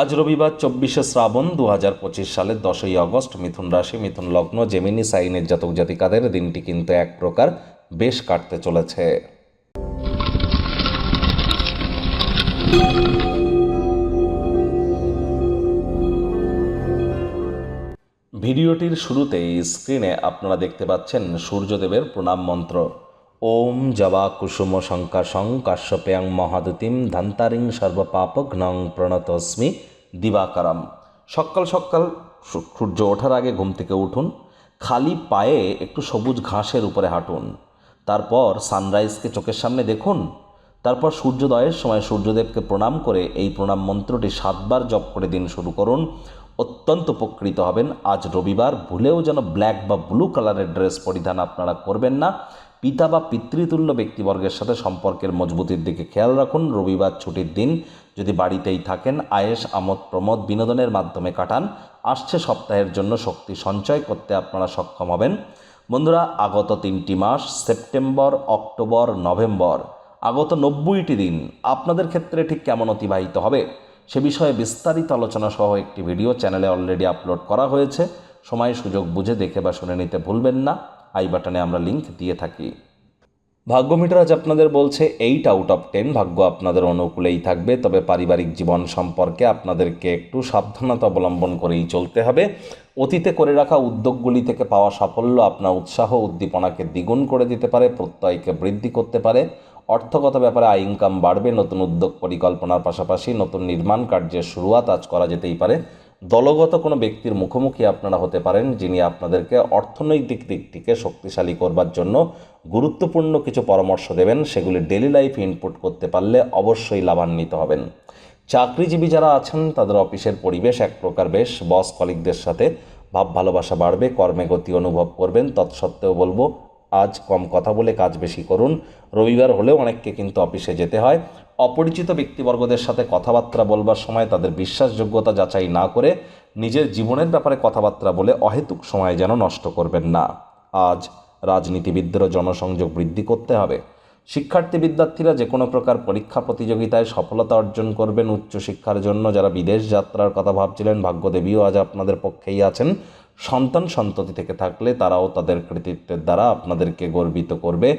আজ রবিবার চব্বিশে শ্রাবণ দু হাজার পঁচিশ সালের দশই আগস্ট মিথুন রাশি, মিথুন লগ্ন, জেমিনি সাইনের জাতক জাতিকাদের দিনটি কিন্তু এক প্রকার বেশ কাটতে চলেছে। ভিডিওটির শুরুতেই স্ক্রিনে আপনারা দেখতে পাচ্ছেন সূর্যদেবের প্রণাম মন্ত্র। ওম জবা কুসুম শঙ্কাশং কাশ্যপেয়ং মহাদুতিম ধন্তারিং সর্বপাপঘ্নং প্রণতস্মি দিবাকারম। সকাল সকাল সূর্য ওঠার আগে ঘুম থেকে উঠুন, খালি পায়ে একটু সবুজ ঘাসের উপরে হাঁটুন। তারপর সানরাইজকে চোখের সামনে দেখুন। তারপর সূর্যোদয়ের সময় সূর্যদেবকে প্রণাম করে এই প্রণাম মন্ত্রটি সাতবার জপ করে দিন শুরু করুন। অত্যন্ত উপকৃত হবেন। আজ রবিবার, ভুলেও যেন ব্ল্যাক বা ব্লু কালারের ড্রেস পরিধান আপনারা করবেন না। পিতা বা পিতৃতুল্য ব্যক্তিবর্গের সাথে সম্পর্কের মজবুতির দিকে খেয়াল রাখুন। রবিবার ছুটির দিন যদি বাড়িতেই থাকেন আয়েস আমোদ, প্রমোদ বিনোদনের মাধ্যমে কাটান। আসছে সপ্তাহের জন্য শক্তি সঞ্চয় করতে আপনারা সক্ষম হবেন। বন্ধুরা, আগত তিনটি মাস, সেপ্টেম্বর, অক্টোবর, নভেম্বর, আগত নব্বইটি দিন আপনাদের ক্ষেত্রে ঠিক কেমন অতিবাহিত হবে সে বিষয়ে বিস্তারিত আলোচনা সহ একটি ভিডিও চ্যানেলে অলরেডি আপলোড করা হয়েছে। সময় সুযোগ বুঝে দেখে বা শুনে নিতে ভুলবেন না। আই বাটনে আমরা লিংক দিয়ে থাকি। ভাগ্য মিটার আজ আপনাদের বলছে এইট আউট অফ টেন ভাগ্য আপনাদের অনুকূলেই থাকবে, তবে পারিবারিক জীবন সম্পর্কে আপনাদেরকে একটু সাবধানতা অবলম্বন করেই চলতে হবে। অতীতে করে রাখা উদ্যোগগুলি থেকে পাওয়া সাফল্য আপনার উৎসাহ উদ্দীপনাকে দ্বিগুণ করে দিতে পারে, প্রত্যয়কে বৃদ্ধি করতে পারে। অর্থগত ব্যাপারে আয় ইনকাম বাড়বে, নতুন উদ্যোগ পরিকল্পনার পাশাপাশি নতুন নির্মাণ কার্যের শুরুয়াত আজ করা যেতেই পারে। দলগত কোনো ব্যক্তির মুখোমুখি আপনারা হতে পারেন যিনি আপনাদেরকে অর্থনৈতিক দিক থেকে শক্তিশালী করবার জন্য গুরুত্বপূর্ণ কিছু পরামর্শ দেবেন, সেগুলি ডেলি লাইফে ইনপুট করতে পারলে অবশ্যই লাভান্বিত হবেন। চাকরিজীবী যারা আছেন, তাদের অফিসের পরিবেশ এক প্রকার বেশ বস কলিকদের সাথে ভাব ভালোবাসা বাড়বে, কর্মে গতি অনুভব করবেন। তৎসত্ত্বেও বলব, আজ কম কথা বলে কাজ বেশি করুন। রবিবার হলেও অনেককে কিন্তু অফিসে যেতে হয়। অপরিচিত ব্যক্তিবর্গদের সাথে কথাবার্তা বলবার সময় তাদের বিশ্বাসযোগ্যতা যাচাই না করে নিজের জীবনের ব্যাপারে কথাবার্তা বলে অহেতুক সময় যেন নষ্ট করবেন না। আজ রাজনীতিবিদদেরও জনসংযোগ বৃদ্ধি করতে হবে। শিক্ষার্থী বিদ্যার্থীরা যে কোনো প্রকার পরীক্ষা প্রতিযোগিতায় সফলতা অর্জন করবেন উচ্চশিক্ষার জন্য। যারা বিদেশ যাত্রার কথা ভাবছিলেন, ভাগ্যদেবীও আজ আপনাদের পক্ষেই আছেন। সন্তান সন্ততি থেকে থাকলে তারাও তাদের কৃতিত্বের দ্বারা আপনাদেরকে গর্বিত করবে।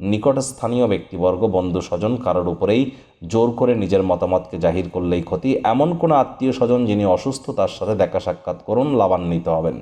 নিকটস্থানীয় ব্যক্তিবর্গ বন্ধু স্বজন কারোর উপরেই জোর করে নিজের মতামতকে জাহির করলেই ক্ষতি। এমন কোনো আত্মীয় স্বজন যিনি অসুস্থ, তার সাথে দেখা সাক্ষাৎ করুন, লাভান্বিত হবেন।